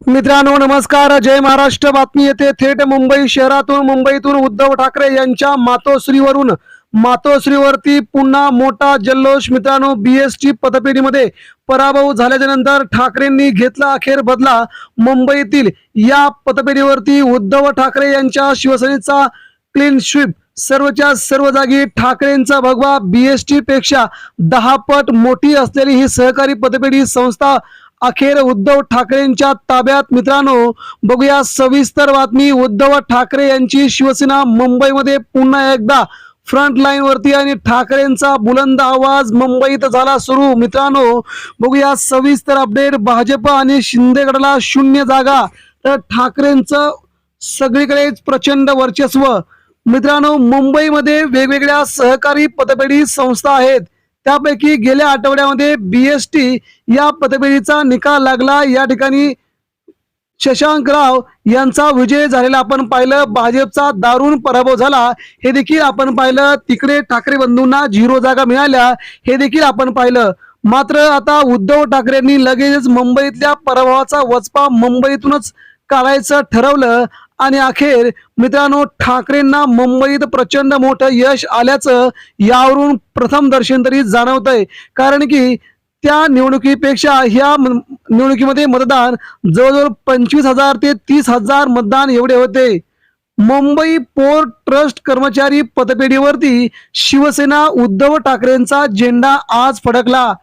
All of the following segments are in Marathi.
मित्रांनो नमस्कार. जय महाराष्ट्र. बातमी येथे थेट मुंबई शहरातून. मुंबईतून उद्धव ठाकरे यांच्या मातोश्रीवरून. मातोश्रीवरती पुन्हा मोठा जल्लोष. मित्रांनो बीएसटी पतपेढीमध्ये पराभव झाल्याच्यानंतर ठाकरेंनी घेतला अखेर बदला. मुंबईतील या पतपेढीवरती उद्धव ठाकरे यांच्या शिवसेनेचा क्लीन स्वीप सर्वच्या सर्व जागी ठाकरेंचा भगवा बीएसटी पेक्षा दहा पट मोठी असलेली ही सहकारी पतपेढी संस्था अखेर उद्धव ठाकरेंच्या ताब्यात. मित्रांनो बघूया सविस्तर बातमी. उद्धव ठाकरे यांची शिवसेना मुंबईमध्ये पुन्हा एकदा फ्रंट लाईन वरती आणि ठाकरेंचा बुलंद आवाज मुंबईत झाला सुरू. मित्रांनो बघूया सविस्तर अपडेट भाजप आणि शिंदे गटाला शून्य जागा. तर ठाकरेंचं सगळीकडेच प्रचंड वर्चस्व. मित्रांनो मुंबईमध्ये वेगवेगळ्या सहकारी पतपेढी संस्था आहेत. त्यापैकी गेल्या आठवड्यामध्ये बीएसटी या पतपेढीचा निकाल लागला. या ठिकाणी शशांक राव यांचा विजय झालेला आपण पाहिलं. भाजपचा दारुण पराभव झाला. हे देखील आपण पाहिलं. तिकडे ठाकरे बंधूंना झिरो जागा मिळाल्या. हे देखील आपण पाहिलं. मात्र आता उद्धव ठाकरेंनी लगेचच मुंबईतल्या पराभवाचा वचपा मुंबईतूनच काढायचं ठरवलं. आणि अखेर मित्रांनो ठाकरेंना मुंबईत प्रचंड मोठं यश आल्याचं यावरून प्रथम दर्शन तरी जाणवतंय. कारण की त्या निवडणुकीपेक्षा ह्या म- निवडणुकीमध्ये मतदान जवळजवळ पंचवीस हजार ते तीस हजार मतदान एवढे होते. मुंबई पोर्ट ट्रस्ट कर्मचारी पतपेढीवरती शिवसेना उद्धव ठाकरेंचा झेंडा आज फडकला.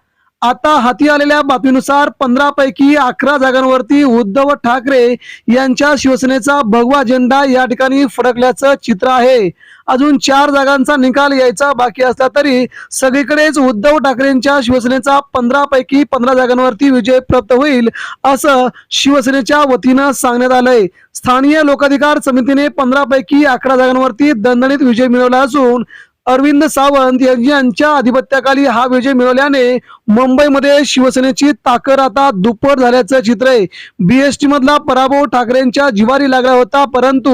आता हाती आलेल्या बातमीनुसार पंधरा पैकी अकरा जागांवरती उद्धव ठाकरे यांच्या शिवसेनेचा भगवा झेंडा या ठिकाणी फडकल्याचं चित्र आहे. अजून चार जागांचा निकाल यायचा बाकी असला तरी सगळीकडेच उद्धव ठाकरेंच्या शिवसेनेचा पंधरा पैकी पंधरा जागांवरती विजय प्राप्त होईल असं शिवसेनेच्या वतीनं सांगण्यात आलंय. स्थानीय लोकाधिकार समितीने पंधरा पैकी अकरा जागांवरती दणदणीत विजय मिळवला असून अरविंद सावंत यांच्या आधिपत्याखाली हा विजय मिळवल्याने मुंबईमध्ये शिवसेनेची ताकद आता दुप्पट झाल्याचं चित्र आहे. बीएसटी मधला पराभव ठाकरेंच्या जिवारी लागला होता परंतु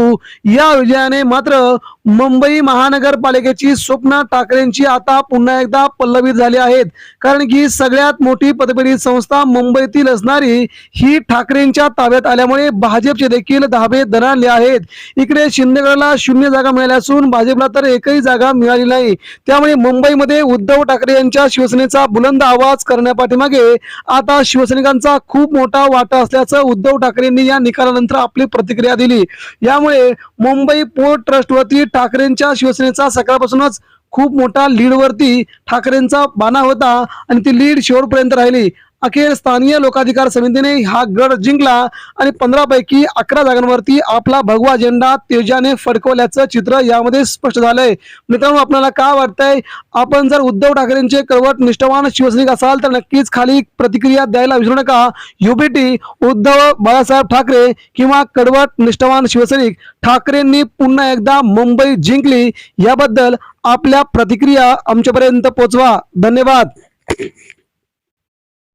या विजयाने मात्र मुंबई महानगरपालिकेची स्वप्न ठाकरेंची आता पुन्हा एकदा पल्लवित झाली आहेत. कारण की सगळ्यात मोठी पदपेढी संस्था मुंबईतील असणारी ही ठाकरेंच्या ताब्यात आल्यामुळे भाजपचे देखील धाबे दणाणले आहेत. इकडे शिंदेगडला शून्य जागा मिळाल्या असून भाजपला तर एकही जागा मिळाली मिळाली नाही. त्यामुळे मुंबईमध्ये उद्धव ठाकरे यांच्या शिवसेनेचा बुलंद आवाज करण्यापाठीमागे आता शिवसैनिकांचा खूप मोठा वाटा असल्याचं उद्धव ठाकरेंनी या निकालानंतर आपली प्रतिक्रिया दिली. यामुळे मुंबई पोर्ट ट्रस्टवरती ठाकरेंच्या शिवसेनेचा सकाळपासूनच खूप मोठा लीडवरती ठाकरेंचा बाणा होता आणि ती लीड शेवटपर्यंत राहिली. अखेर स्थानीय लोकाधिकार समितीने हा गड जिंकला आणि पंधरा पैकी अकरा जागांवरती आपला भगवा झेंडा तेजाने फडकवल्याचं चित्र यामध्ये स्पष्ट झालंय. मित्रांनो आपल्याला काय वाटतंय? आपण जर उद्धव ठाकरेंचे कडवट निष्ठावान शिवसैनिक असाल तर नक्कीच खाली प्रतिक्रिया द्यायला विसरू नका. युबीटी उद्धव बाळासाहेब ठाकरे किंवा कडवट निष्ठावान शिवसैनिक ठाकरेंनी पुन्हा एकदा मुंबई जिंकली. याबद्दल आपल्या प्रतिक्रिया आमच्यापर्यंत पोहोचवा धन्यवाद.